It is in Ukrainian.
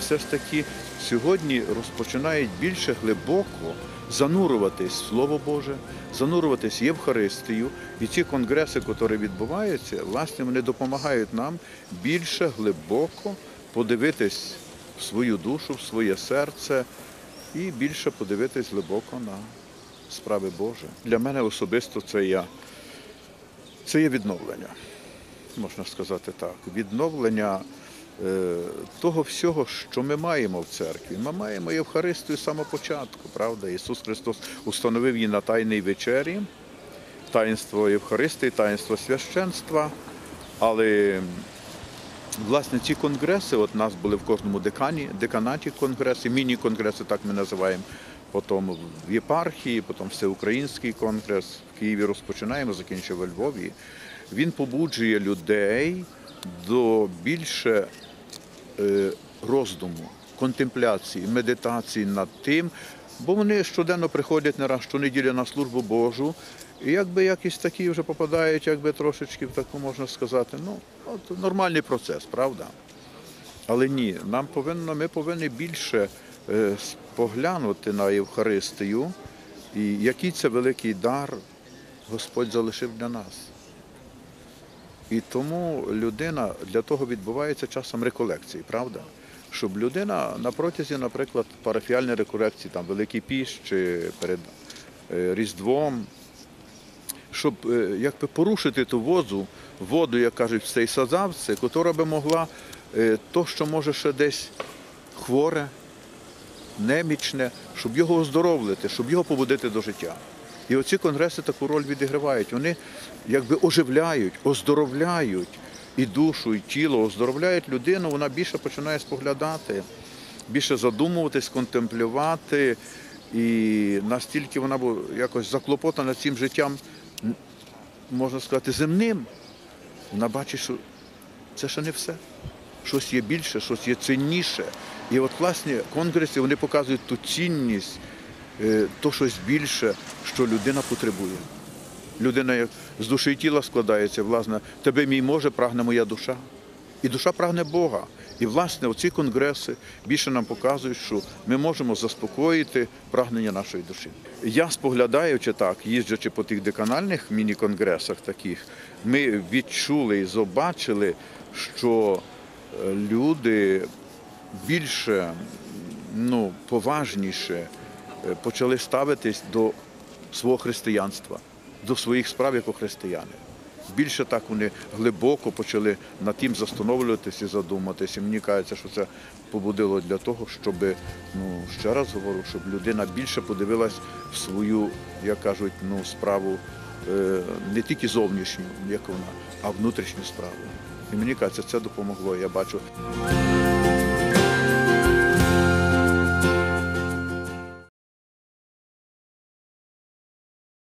все ж таки сьогодні розпочинають більше глибоко занурюватись в Слово Боже, занурюватись в Євхаристію. І ці конгреси, які відбуваються, власне, вони допомагають нам більше глибоко подивитись в свою душу, в своє серце і більше подивитись глибоко на справи Божі. Для мене особисто це я. Це є відновлення, можна сказати так. Відновлення того всього, що ми маємо в церкві. Ми маємо Євхаристію з самого початку, правда? Ісус Христос установив її на Тайній вечері, таїнство Євхаристії, таїнство священства. Але власне ці конгреси, от нас були в кожному декані, деканаті конгреси, міні-конгреси, так ми називаємо. Потім в єпархії, потім всеукраїнський конгрес в Києві розпочинаємо, закінчив у Львові. Він побуджує людей до більше е, роздуму, контемпляції, медитації над тим, бо вони щоденно приходять не раз щонеділі на службу Божу, і якби якісь такі вже попадають, якби трошечки в таку можна сказати, ну, от нормальний процес, правда? Але ні, нам повинно, ми повинні більше е, поглянути на Євхаристію, і який це великий дар Господь залишив для нас. І тому людина для того відбувається часом реколекції, правда? Щоб людина на протязі, наприклад, парафіальної реколекції, там Великий Піщ чи перед е, Різдвом, щоб е, якби порушити ту воду, воду, як кажуть, в цей сазавці, яка би могла е, то, що може ще десь хворе, немічне, щоб його оздоровлити, щоб його побудити до життя. І оці конгреси таку роль відігравають. Вони якби оживляють, оздоровляють і душу, і тіло, оздоровляють людину, вона більше починає споглядати, більше задумуватись, контемплювати. І настільки вона бу- якось заклопотана цим життям, можна сказати, земним, вона бачить, що це ще не все. Щось є більше, щось є цінніше. І от власне конгреси вони показують ту цінність, то щось більше, що людина потребує. Людина з душі і тіла складається, власне, тебе мій може, прагне моя душа. І душа прагне Бога. І, власне, оці конгреси більше нам показують, що ми можемо заспокоїти прагнення нашої душі. Я споглядаючи так, їздячи по тих деканальних міні-конгресах таких, ми відчули і побачили, що е, люди більше ну, поважніше е, почали ставитись до свого християнства, до своїх справ як християни. Більше так вони глибоко почали над тим застановлюватися і задуматися. Мені кажеться, що це побудило для того, щоб, ну ще раз говорю, щоб людина більше подивилась в свою, як кажуть, ну, справу е, не тільки зовнішню, як вона, а внутрішню справу. І мені кажеться, це допомогло. Я бачу.